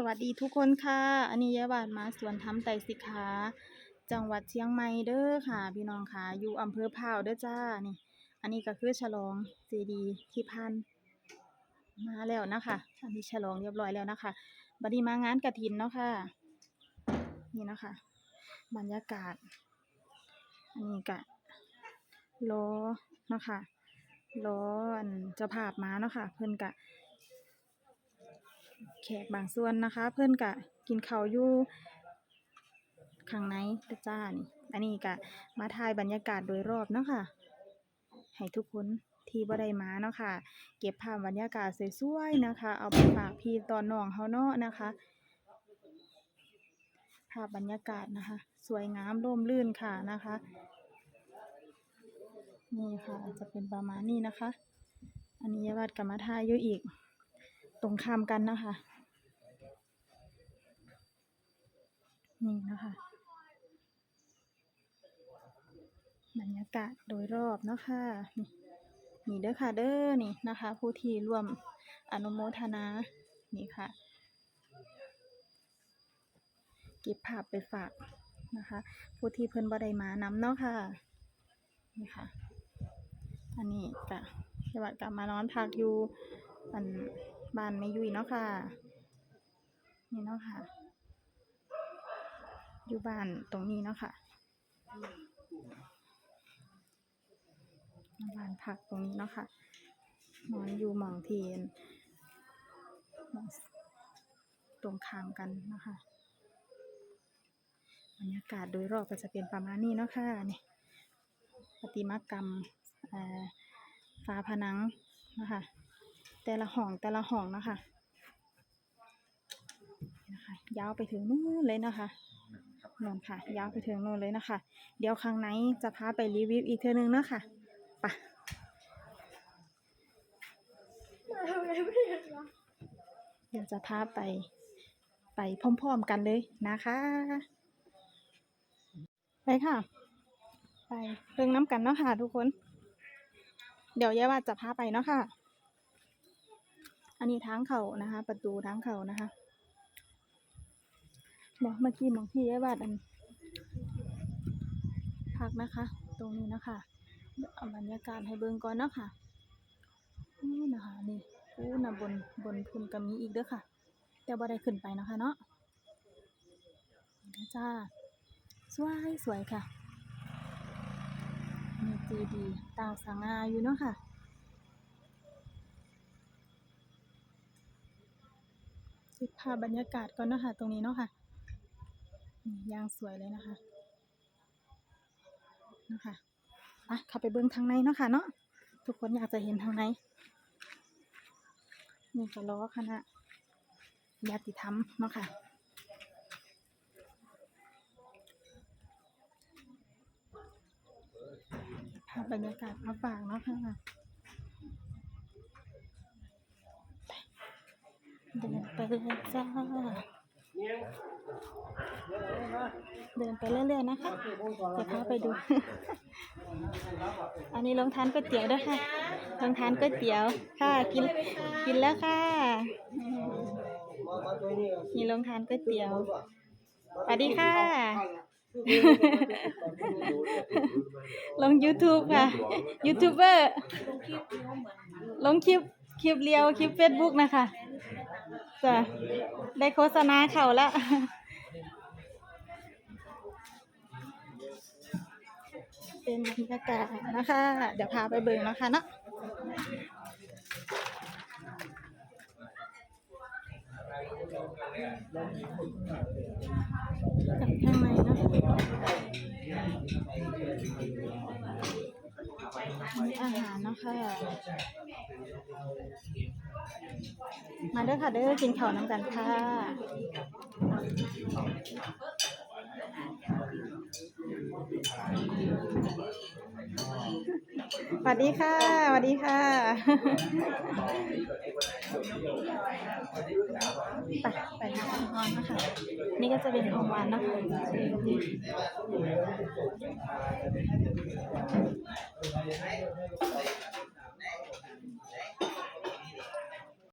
สวัสดีทุกคนค่ะ อันนี้ยายบาดมาสวนทำไตสิกขาจังหวัดเชียงใหม่เด้อค่ะ พี่น้องค่ะ อยู่อำเภอพร้าวเด้อจ้า นี่ อันนี้ก็คือฉลองเจดีที่พันมาแล้วนะคะ อันนี้ฉลองเรียบร้อยแล้วนะคะ บัดนี้มางานกระถินเนาะค่ะ นี่นะคะ บรรยากาศ อันนี้กะล้อเนาะคะล้ออันเจ้าภาพมาเนาะค่ะ เพิ่นกะ แขกบางส่วนนะคะ เพื่อนกะกินข้าวอยู่ข้างในเด้อจ้านี่อันนี้กะมาถ่ายบรรยากาศโดยรอบเนาะค่ะให้ทุกคนที่บ่ได้มาเนาะค่ะ เก็บภาพบรรยากาศสวยๆนะคะ เอาไปฝากพี่ตอนน้องเฮาเนาะนะคะ ภาพบรรยากาศนะคะ สวยงามร่มรื่นค่ะนะคะนี่ค่ะจะเป็นประมาณนี้นะคะ อันนี้ยายวัดกับมาถ่ายอยู่อีก ตรงข้ามกันนะคะ นี่นะคะ บรรยากาศโดยรอบนะคะนี่นี่เด้อค่ะเด้อนี่นะคะ ผู้ที่ร่วมอนุโมทนานี่ค่ะ เก็บภาพไปฝากนะคะ ผู้ที่เพิ่นบ่ได้มานำเนาะค่ะนี่ค่ะ อันนี้กะจังหวัดกลับมานอนพักอยู่อัน บ้านไม่ยุยเนาะค่ะ นี่เนาะค่ะ อยู่บ้านตรงนี้เนาะค่ะบ้านพักตรงนี้เนาะค่ะนอนอยู่หมองเทียนตรงข้ามกันนะคะบรรยากาศโดยรอบก็จะเป็นประมาณนี้เนาะค่ะนี่ประติมากรรมเอ่อฝาผนังนะคะ แต่ละห้องแต่ละห้องนะคะนะคะ ยาวไปถึงนู่นเลยนะคะนู่นค่ะ ยาวไปถึงนู่นเลยนะคะ เดี๋ยวข้างในจะพาไปรีวิวอีกเทอนึงเนาะค่ะไปะเดี๋ยวจะพาไปไปพร้อมๆกันเลยนะคะ ไปค่ะ ไปเพิ่งน้ำกันเนาะค่ะทุกคน เดี๋ยวยายว่าจะพาไปเนาะค่ะ อันนี้ทางเขานะคะ ประตูทางเขานะคะบอกเมื่อกี้มองที่ยายว่าอันพักนะคะ ตรงนี้นะคะเอาบรรยากาศให้เบิ่งก่อนเนาะค่ะนี่นะคะนี่อู้นะบนบนพุนก็มีอีกเด้อค่ะ แต่บ่ได้ขึ้นไปนะคะเนาะจ้าสวยสวยค่ะ มีเจดีต่างสง่าอยู่เนาะค่ะ เก็บภาพบรรยากาศก่อนเนาะคะตรงนี้เนาะค่ะยางสวยเลยนะคะนะคะอะเข้าไปเบิ้งทางในเนาะค่ะเนาะทุกคนอยากจะเห็นทางในนี่ก็ล้อคณะญาติธรรมเนาะค่ะภาพบรรยากาศมาฝากเนาะค่ะ เดินไปเลยจ้า เดินไปเรื่อยๆนะคะจะพาไปดู อันนี้ลงทานก๋วยเตี๋ยวด้วยค่ะลงทานก๋วยเตี๋ยวค่ะกินกินแล้วค่ะมีลงทานก๋วยเตี๋ยวสวัสดีค่ะ ลง YouTube ค่ะ ยูทูบเบอร์ ลงคลิปคลิปเรียวคลิป Facebook นะคะ จ้ะได้โฆษณาเขาล้วเป็นบรรยากาศนะคะ เดี๋ยวพาไปเบิ่งนะคะเนาะกับข้างในเนาะมีอาหารนะคะ มาเด้อค่ะเด้อกินข้าวน้ำกันค่ะสวัสดีค่ะสวัสดีค่ะไปไปทานองานนะคะนี่ก็จะเป็นของหวานนะคะ